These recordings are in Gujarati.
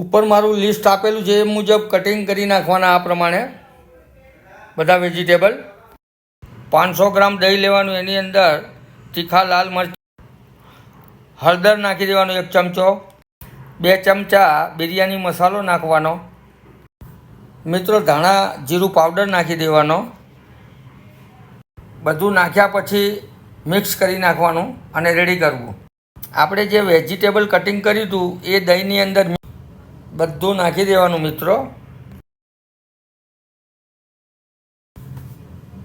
ઉપર મારું લિસ્ટ આપેલું છે એ મુજબ કટિંગ કરી નાખવાના આ પ્રમાણે. બધા વેજીટેબલ પાંચસો ગ્રામ દહીં લેવાનું, એની અંદર તીખા, લાલ મરચ, હળદર નાખી દેવાનું એક ચમચો, બે ચમચા બિરયાની મસાલો નાખવાનો, મિત્રો ધાણા જીરું પાવડર નાખી દેવાનો, બધું નાખ્યા પછી મિક્સ કરી નાખવાનું અને રેડી કરવું. આપણે જે વેજીટેબલ કટિંગ કર્યું હતું, એ દહીંની અંદર બધું નાખી દેવાનું મિત્રો.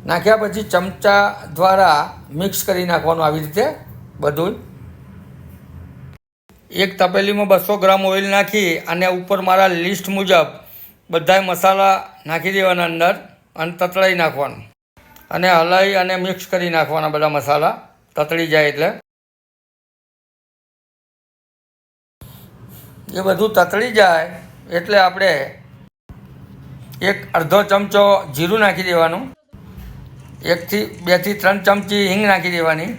નાખ્યા પછી ચમચા દ્વારા મિક્સ કરી નાખવાનું આવી રીતે બધું. એક તપેલીમાં બસો ગ્રામ ઓઇલ નાખી અને ઉપર મારા લિસ્ટ મુજબ બધાય મસાલા નાખી દેવાના અંદર અને તતળાઈ નાખવાનું. અને હલાવી અને મિક્સ કરી નાખવાના બધા મસાલા. તતળી જાય એટલે. એ બધું તતળી જાય એટલે આપણે એક અડધો ચમચો જીરું નાખી દેવાનું. એકથી બેથી ત્રણ ચમચી હિંગ નાખી દેવાની.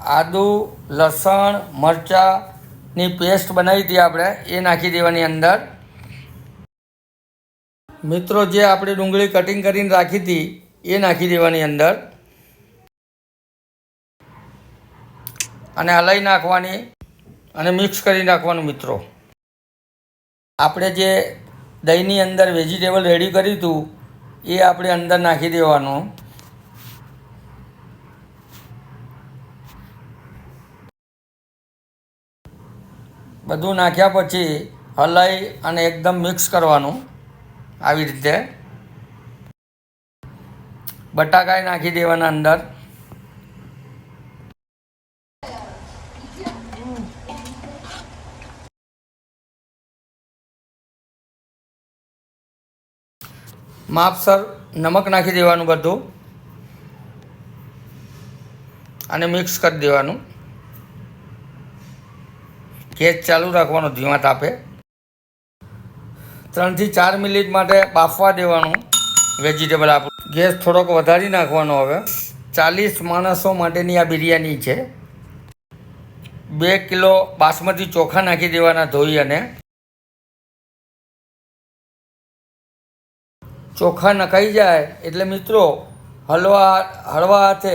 આદુ, લસણ, મરચાંની પેસ્ટ બનાવી હતી આપણે, એ નાખી દેવાની અંદર. મિત્રો, જે આપણે ડુંગળી કટિંગ કરીને રાખી હતી, એ નાખી દેવાની અંદર. અને હલાઈ નાખવાની. અને મિક્સ કરી નાખવાનું મિત્રો. આપણે જે દહીંની અંદર વેજીટેબલ રેડી કર્યું હતું, એ આપણે અંદર નાખી દેવાનું. બધું નાખ્યા પછી હલાઈ અને એકદમ મિક્સ કરવાનું આવી રીતે. બટાકાય નાખી દેવાના અંદર. માપસર નમક નાખી દેવાનું બધું. અને મિક્સ કરી દેવાનું. ગેસ ચાલુ રાખવાનો ધીમા તાપે. ત્રણથી ચાર મિનિટ માટે બાફવા દેવાનું વેજીટેબલ આપણું ગેસ થોડોક વધારી નાખવાનો હવે. ચાલીસ માણસો માટેની આ બિરયાની છે. બે કિલો બાસમતી ચોખા નાખી દેવાના ધોઈ અને ચોખા નખાઈ જાય એટલે મિત્રો હલવા હળવા હાથે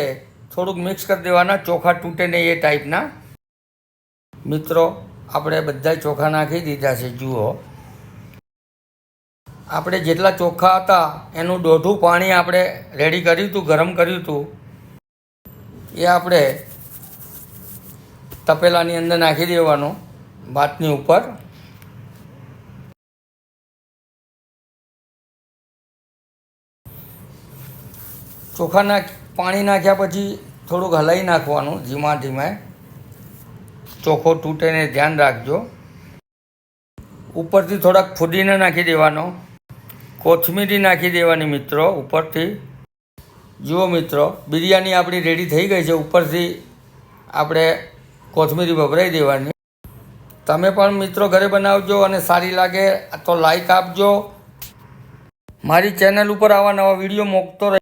થોડુંક મિક્સ કરી દેવાના, ચોખા તૂટે નહીં એ ટાઈપના મિત્રો, આપણે બધા ચોખા નાખી દીધા છે, જુઓ. આપણે જેટલા ચોખા હતા, એનું દોઢું પાણી આપણે રેડી કર્યું હતું, ગરમ કર્યું હતું. એ આપણે તપેલાની અંદર નાખી દેવાનું, ભાતની ઉપર. ચોખાના પાણી નાખ્યા પછી થોડુંક હલાવી નાખવાનું ધીમા ધીમે. ચોખ્ખો તૂટે ને ધ્યાન રાખજો. ઉપરથી થોડાક ફુદીના નાખી દેવાનો. કોથમીરી નાખી દેવાની મિત્રો ઉપરથી. જુઓ મિત્રો, બિરયાની આપણી રેડી થઈ ગઈ છે. ઉપરથી આપણે કોથમીરી વપરાઈ દેવાની. તમે પણ મિત્રો ઘરે બનાવજો અને સારી લાગે તો લાઈક આપજો. મારી ચેનલ ઉપર આવા નવા વીડિયો મોકતો રહે